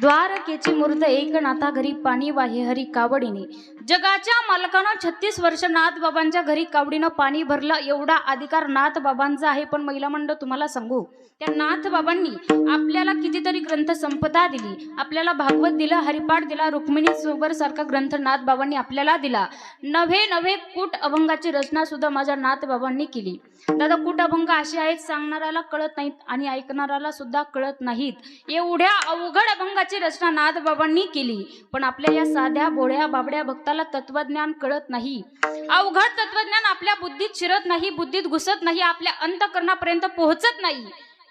द्वारकेची मूर्त एक नाथा घरी पाणी वाहे हरी कावडीने. जगाच्या मालकानं छत्तीस वर्ष नाथ बाबांच्या घरी कावडीनं पाणी भरलं एवढा अधिकार नाथ बाबांचा आहे. पण महिला मंडळ तुम्हाला सांगू त्या नाथ बाबांनी आपल्याला कितीतरी ग्रंथ संपदा दिली. आपल्याला भागवत दिलं हरिपाठ दिला रुक्मिणी सोबर सारखा ग्रंथ नाथ बाबांनी आपल्याला दिला. नव्हे नव्हे कूट अभंगाची रचना सुद्धा माझ्या नाथ बाबांनी केली. दादा कूट अभंग असे आहेत सांगणाऱ्याला कळत नाहीत आणि ऐकणाऱ्याला सुद्धा कळत नाहीत. एवढ्या अवघड अभंगाची रचना नाथबाबांनी केली पण आपल्या या साध्या बोळ्या बाबड्या भक्ताला तत्वज्ञान कळत नाही. अवघड तत्वज्ञान आपल्या बुद्धीत शिरत नाही बुद्धीत घुसत नाही आपल्या अंतकरणापर्यंत पोहोचत नाही.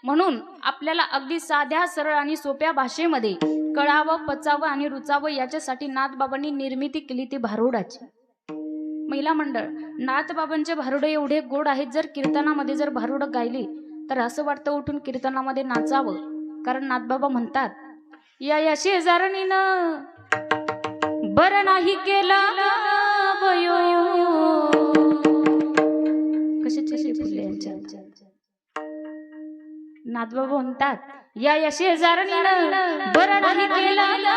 म्हणून आपल्याला अगदी साध्या सरळ आणि सोप्या भाषेमध्ये कळावं पचावं आणि रुचावं याच्यासाठी नाथबाबांनी निर्मिती केली ती भारुडाची. महिला मंडळ नाथबाबांचे भारुडे एवढे गोड आहेत जर कीर्तनामध्ये जर भारुड गायली तर असं वाटतं उठून कीर्तनामध्ये नाचावं. कारण नाथबाबा म्हणतात या या शेजारणीनं बरं नाही केलं बयो कशाचे फुले यांच्यात? म्हणतात या या शेजारणीनं बरं नाही केलं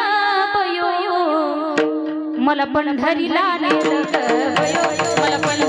बयो मला पंढरीला नेलं ग बयो मला पण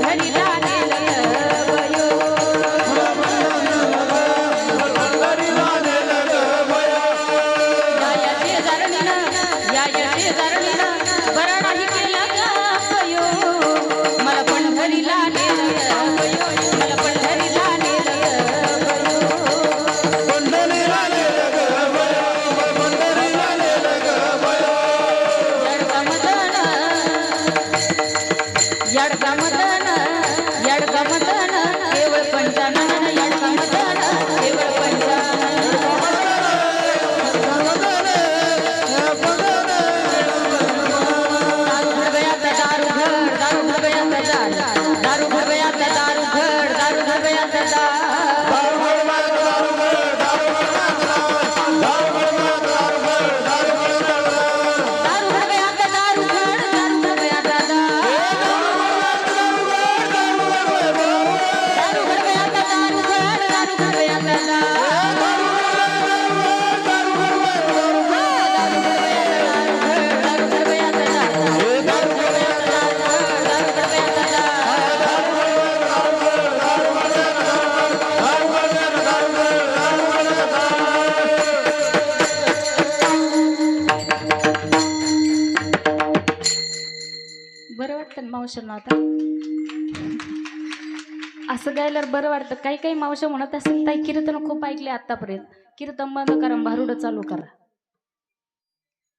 असं गायल्यावर बरं वाटतं. काही काही मावशा म्हणत असेल ताई कीर्तन खूप ऐकले आतापर्यंत. कीर्तन बंद करा भारुड चालू करा.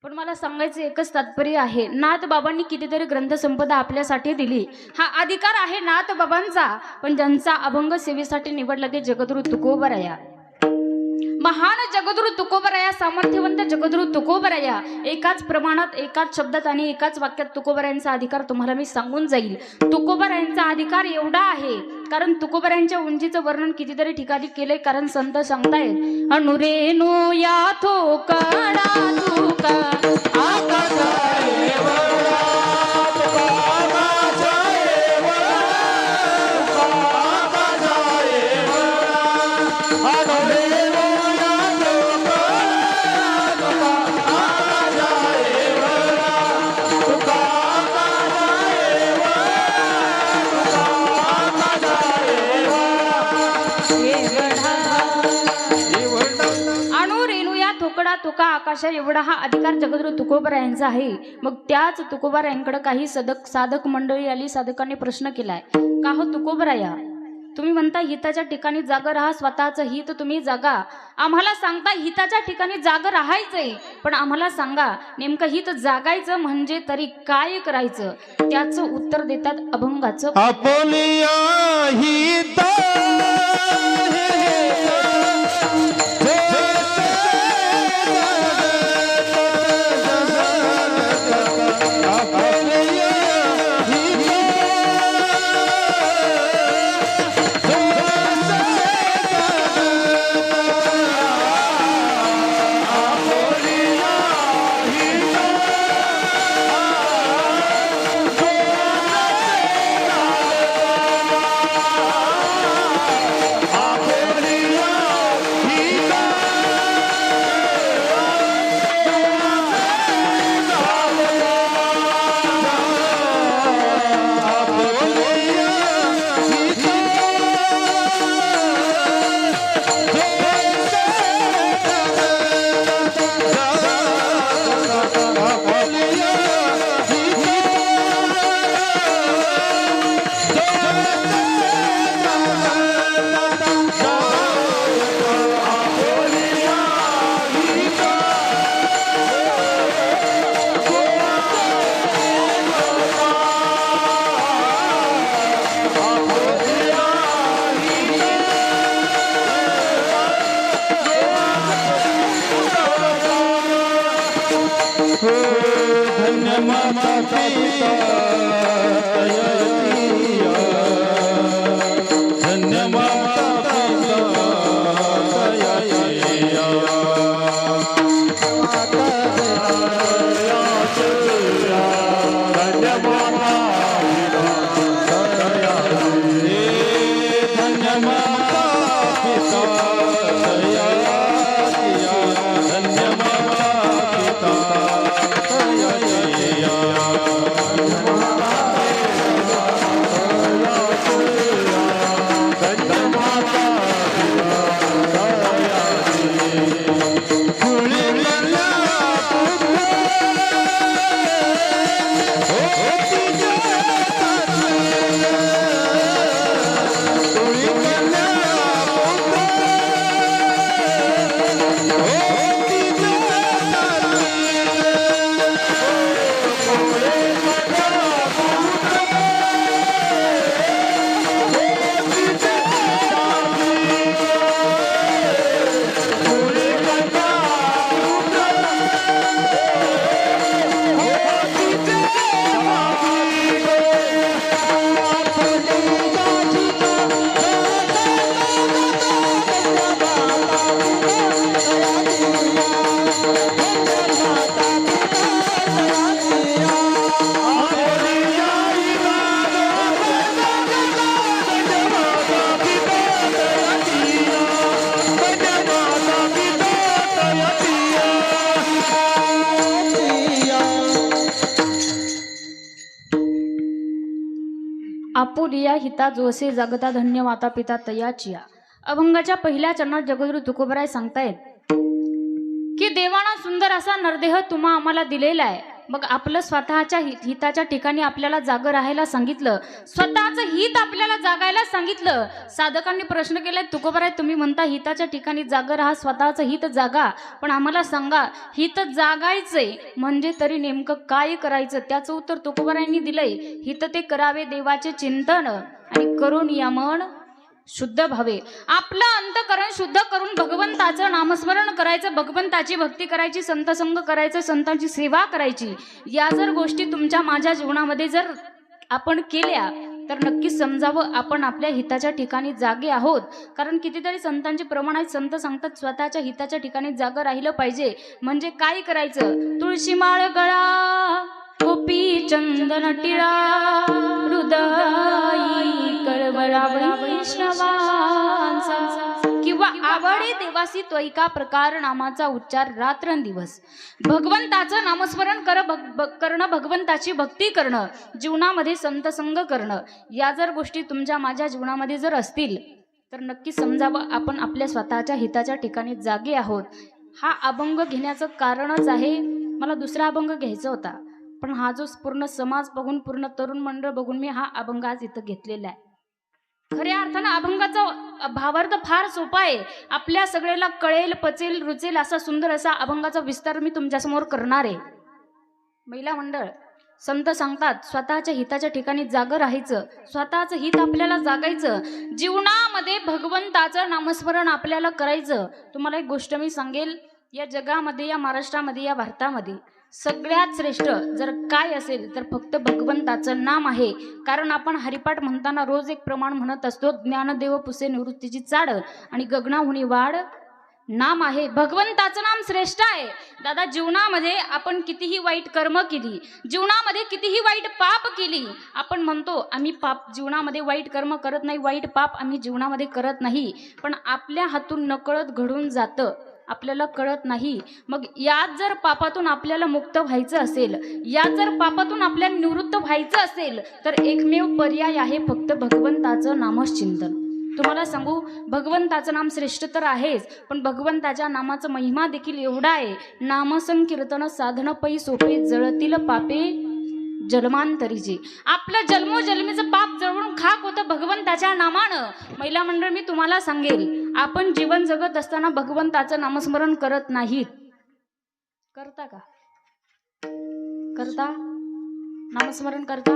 पण मला सांगायचं एकच तात्पर्य आहे. नाथ बाबांनी कितीतरी ग्रंथसंपदा आपल्यासाठी दिली. हा अधिकार आहे नाथ बाबांचा पण ज्यांचा अभंग सेवेसाठी निवडला ते जगद्रु तुकोबराया. महान जगद्रु तुकोबराया सामर्थ्यवंत जगद्गुरु तुकोबराया. एकाच प्रमाणात एकाच शब्दात आणि एकाच वाक्यात तुकोबरायांचा अधिकार तुम्हाला मी सांगून जाईल. तुकोबरायांचा अधिकार एवढा आहे कारण तुकोबऱ्यांच्या उंचीचं वर्णन कितीतरी ठिकाणी केलंय कारण संत सांगतायत अनुरेनो या थोकडा तुका का आकाशा एवढा हा अधिकार जगद्गुरु तुकोबरायांचा आहे? मग त्याच तुकोबरायांकडे काही सदक साधक मंडळी आली साधकांनी प्रश्न केलाय. का हो तुकोबराया? तुम्ही म्हणता हिताच्या ठिकाणी जागा राहा स्वतःचं हित तुम्ही जागा. आम्हाला सांगता हिताच्या ठिकाणी जागा राहायचंय. पण आम्हाला सांगा नेमकं हित जागायचं म्हणजे तरी काय करायचं? त्याचं उत्तर देतात अभंगाचं. धन्य माता पिता या हिता जोसे जगता धन्य माता पिता तयाचिया अभंगाच्या पहिल्या चरणात जगद्गुरु तुकोबराय सांगतायत की देवाना सुंदर असा नरदेह तुम्हा आम्हाला दिलेला आहे. मग आपलं स्वतःच्या हिताच्या ठिकाणी आपल्याला जागं राहायला सांगितलं. स्वतःचं हित आपल्याला जागायला सांगितलं. साधकांनी प्रश्न केलाय तुकोबराय तुम्ही म्हणता हिताच्या ठिकाणी जागं राहा स्वतःचं हित जागा. पण आम्हाला सांगा हित जागायचंय म्हणजे तरी नेमकं काय करायचं? त्याचं उत्तर तुकोबरायांनी दिलंय. हित ते करावे देवाचे चिंतन आणि करून या मन शुद्ध भावे. आपलं अंतकरण शुद्ध करून भगवंताचं नामस्मरण करायचं भगवंताची भक्ती करायची संतसंग करायचं संतांची सेवा करायची या जर गोष्टी तुमच्या माझ्या जीवनामध्ये जर आपण केल्या तर नक्कीच समजावं आपण आपल्या हिताच्या ठिकाणी जागे आहोत. कारण कितीतरी संतांचे प्रमाण आहेत संत सांगतात स्वतःच्या हिताच्या ठिकाणी जागं राहिलं पाहिजे. म्हणजे काय करायचं? तुळशी माळ गळा गोपी चंदन टिळा हृदय वैष्णवांचा किंवा आवडे देवासी त्वैका प्रकार नामाचा उच्चार रात्रंदिवस. भगवंताचं नामस्मरण कर करणं भगवंताची भक्ती करणं जीवनामध्ये संतसंग करणं या जर गोष्टी तुमच्या माझ्या जीवनामध्ये जर असतील तर नक्की समजावं. आपण आपल्या स्वतःच्या हिताच्या ठिकाणी जागे आहोत. हा अभंग घेण्याचं कारणच आहे मला दुसरा अभंग घ्यायचा होता. पण हा जो पूर्ण समाज बघून पूर्ण तरुण मंडळ बघून मी हा अभंग आज इथं घेतलेला आहे. खऱ्या अर्थानं अभंगाचा भावार्थ फार सोपा आहे. आपल्या सगळ्याला कळेल पचेल रुचेल असा सुंदर असा अभंगाचा विस्तार मी तुमच्यासमोर करणार आहे. महिला मंडळ संत सांगतात स्वतःच्या हिताच्या ठिकाणी जागं राहायचं. स्वतःचं हित आपल्याला जागायचं. जीवनामध्ये भगवंताचं नामस्मरण आपल्याला करायचं. तुम्हाला एक गोष्ट मी सांगेल या जगामध्ये या महाराष्ट्रामध्ये या भारतामध्ये सगळ्यात श्रेष्ठ जर काय असेल तर फक्त भगवंताचं नाम आहे. कारण आपण हरिपाठ म्हणताना रोज एक प्रमाण म्हणत असतो ज्ञानदेव पुसे निवृत्तीची चाड आणि गगनाहुनी वाढ नाम आहे. भगवंताचं नाम श्रेष्ठ आहे. दादा जीवनामध्ये आपण कितीही वाईट कर्म केली जीवनामध्ये कितीही वाईट पाप केली आपण म्हणतो आम्ही पाप जीवनामध्ये वाईट कर्म करत नाही वाईट पाप आम्ही जीवनामध्ये करत नाही. पण आपल्या हातून नकळत घडून जातं. आपल्याला कळत नाही. मग यात जर पापातून आपल्याला मुक्त व्हायचं असेल यात जर पापातून आपल्याला निवृत्त व्हायचं असेल तर एकमेव पर्याय आहे फक्त भगवंताचं नामचिंतन. तुम्हाला सांगू भगवंताचं नाम श्रेष्ठ तर आहेच पण भगवंताच्या नामाचा महिमा देखील एवढा आहे नामसंकीर्तन साधन पै सोपे जळतील पापे जन्मांतरीचे. आपलं जन्मोजन्मीचं पाप जळवून खाक होतं भगवंताच्या नामानं. महिला मंडळ मी तुम्हाला सांगेल आपण जीवन जगत असताना भगवंताचं नामस्मरण करत नाहीत. करता का? करता? नामस्मरण करता?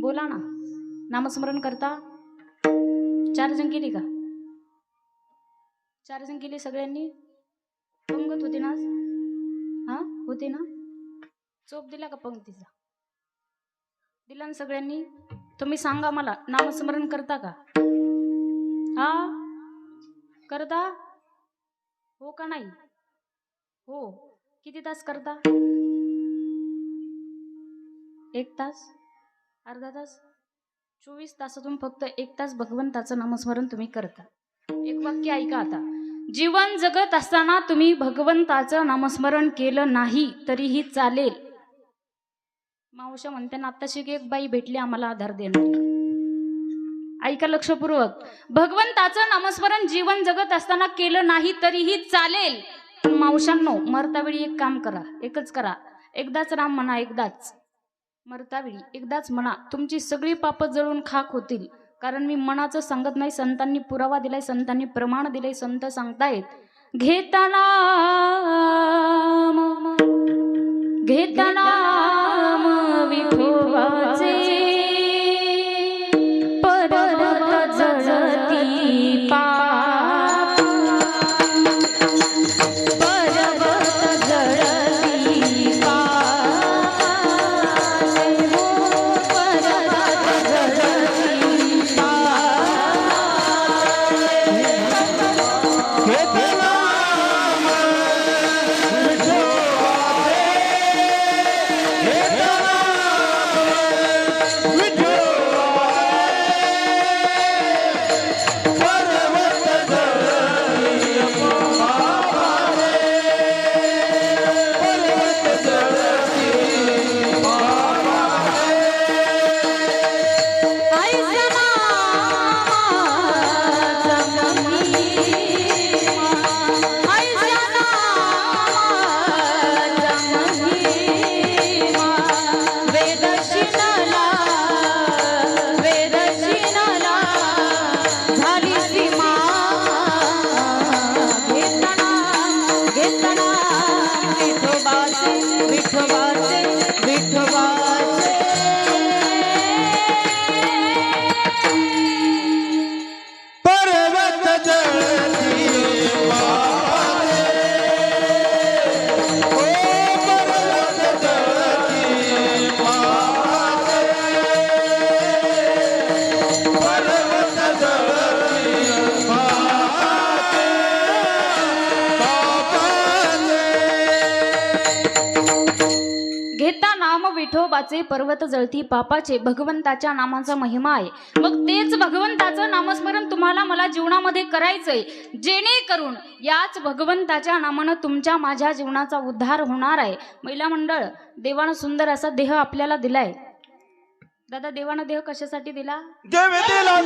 बोला ना. नामस्मरण करता? चार जण केली का? चार जण केली सगळ्यांनी? पंगत होती ना हा? होती होते ना? चोप दिला का पंक्तीचा दिला ना सगळ्यांनी? तुम्ही सांगा मला नामस्मरण करता का? हा? करता हो का नाही? हो. किती तास करता एक तास? अर्धा तास? चोवीस तासातून फक्त एक तास भगवंताचं नामस्मरण तुम्ही करता. एक वाक्य ऐका आता. जीवन जगत असताना तुम्ही भगवंताचं नामस्मरण केलं नाही तरीही चालेल. मावशा म्हणते ना आत्ताशी एक बाई भेटली आम्हाला आधार देणार ऐका लक्षपूर्वक. भगवंताचं नामस्मरण जीवन जगत असताना केलं नाही तरीही चालेल. पण मावशांनो मरतावेळी एक काम करा. एकच करा. एकदाच राम म्हणा एकदाच. मरतावेळी एकदाच म्हणा. तुमची सगळी पापं जळून खाक होतील. कारण मी मनाचं सांगत नाही संतांनी पुरावा दिलाय संतांनी प्रमाण दिलंय संत सांगतायत. घेताना घेताना विठोबाचे विठोबाचे विठोबाचे पर्वत जळती पापाचे भगवंताच्या नामाचा महिमा आहे. मग तेच भगवंताचं नामस्मरण तुम्हाला मला जीवनामध्ये करायचंय. जेणेकरून याच भगवंताच्या नामानं तुमच्या माझ्या जीवनाचा उद्धार होणार आहे. महिला मंडळ देवानं सुंदर असा देह आपल्याला दिलाय. दादा देवानं देह कशासाठी दिला? देवी दिला.